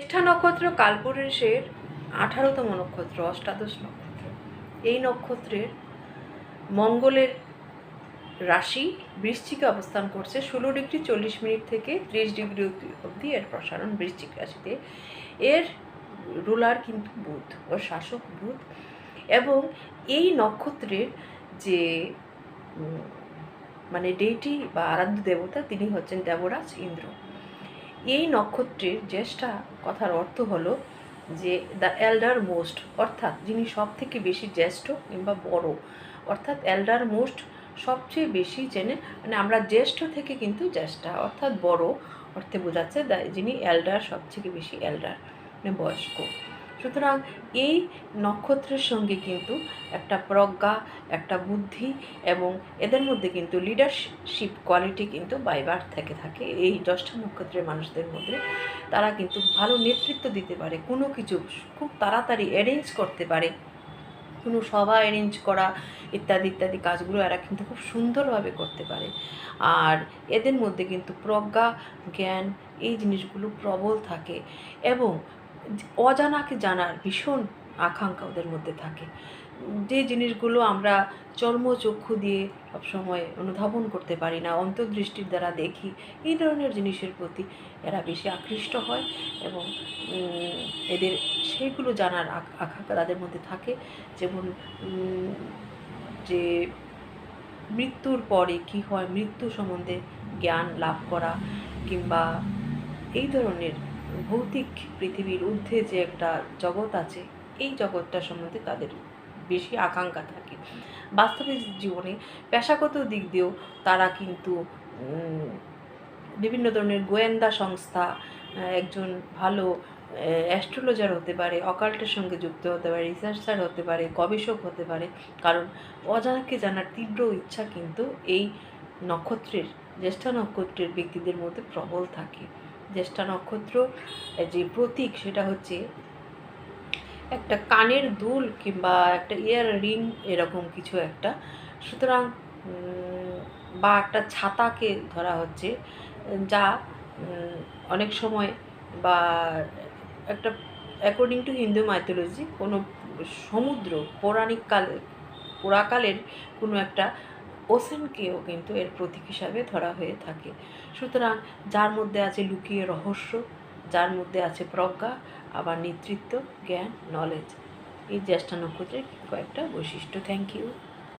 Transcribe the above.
জ্যেষ্ঠা নক্ষত্র কালপুরুষের আঠারোতম নক্ষত্র, অষ্টাদশ নক্ষত্র। এই নক্ষত্রের মঙ্গলের রাশি বৃশ্চিকে অবস্থান করছে। ষোলো ডিগ্রি চল্লিশ মিনিট থেকে ত্রিশ ডিগ্রি অবধি এর প্রসারণ বৃশ্চিক রাশিতে। এর রুলার কিন্তু বুধ, ওর শাসক বুধ। এবং এই নক্ষত্রের যে মানে ডেইটি বা আরাধ্য দেবতা, তিনি হচ্ছেন দেবরাজ ইন্দ্র। এই নক্ষত্রের জ্যেষ্ঠা কথার অর্থ হলো যে দ্য এল্ডার মোস্ট অর্থাৎ যিনি সব থেকে বেশি জ্যেষ্ঠ কিংবা বড়, অর্থাৎ এল্ডার মোস্ট সবচেয়ে বেশি জেনে মানে আমরা জ্যেষ্ঠ থেকে কিন্তু জ্যেষ্ঠা, অর্থাৎ বড় অর্থে বোঝাচ্ছে যিনি এল্ডার সবথেকে বেশি এল্ডার মানে বয়স্ক। সুতরাং এই নক্ষত্রের সঙ্গে কিন্তু একটা প্রজ্ঞা, একটা বুদ্ধি এবং এদের মধ্যে কিন্তু লিডারশিপ কোয়ালিটি কিন্তু বাইবার থেকে থাকে। এই দশটা নক্ষত্রের মানুষদের মধ্যে তারা কিন্তু ভালো নেতৃত্ব দিতে পারে, কোনো কিছু খুব তাড়াতাড়ি অ্যারেঞ্জ করতে পারে। কোনো সভা অ্যারেঞ্জ করা ইত্যাদি ইত্যাদি কাজগুলো এরা কিন্তু খুব সুন্দরভাবে করতে পারে। আর এদের মধ্যে কিন্তু প্রজ্ঞা, জ্ঞান এই জিনিসগুলো প্রবল থাকে এবং অজানাকে জানার ভীষণ আকাঙ্ক্ষা ওদের মধ্যে থাকে। যে জিনিসগুলো আমরা চর্মচক্ষু দিয়ে সবসময় অনুধাবন করতে পারি না, অন্তর্দৃষ্টির দ্বারা দেখি, এই ধরনের জিনিসের প্রতি এরা বেশি আকৃষ্ট হয় এবং এদের সেইগুলো জানার আক- আকাঙ্ক্ষা তাদের মধ্যে থাকে। যেমন যে মৃত্যুর পরে কি হয়, মৃত্যু সম্বন্ধে জ্ঞান লাভ করা কিংবা এই ধরনের ভৌতিক পৃথিবীর ঊর্ধ্বে যে একটা জগৎ আছে, এই জগৎটা সম্বন্ধে তাদের বেশি আকাঙ্ক্ষা থাকে। বাস্তবিক জীবনে পেশাগত দিক দিয়েও তারা কিন্তু বিভিন্ন ধরনের গোয়েন্দা সংস্থা একজন ভালো অ্যাস্ট্রোলজার হতে পারে, অকাল্টের সঙ্গে যুক্ত হতে পারে, রিসার্চার হতে পারে, গবেষক হতে পারে, কারণ অজানাকে জানার তীব্র ইচ্ছা কিন্তু এই নক্ষত্রের, জ্যেষ্ঠা নক্ষত্রের ব্যক্তিদের মধ্যে প্রবল থাকে। জ্যেষ্ঠা নক্ষত্র যে প্রতীক সেটা হচ্ছে একটা কানের দুল কিংবা একটা ইয়ার রিং এরকম কিছু একটা। সুতরাং বা একটা ছাতাকে ধরা হচ্ছে, যা অনেক সময় বা একটা অ্যাকর্ডিং টু হিন্দু মাইথোলজি কোনো সমুদ্র, পৌরাণিক কালে, পুরাকালের কোনো একটা ওশেনকেও কিন্তু এর প্রতীক হিসাবে ধরা হয়ে থাকে। সুতরাং যার মধ্যে আছে লুকিয়ে রহস্য, যার মধ্যে আছে প্রজ্ঞা, আবার নেতৃত্ব, জ্ঞান নলেজ এই জ্যেষ্ঠা নক্ষত্রের কয়েকটা বৈশিষ্ট্য। Thank you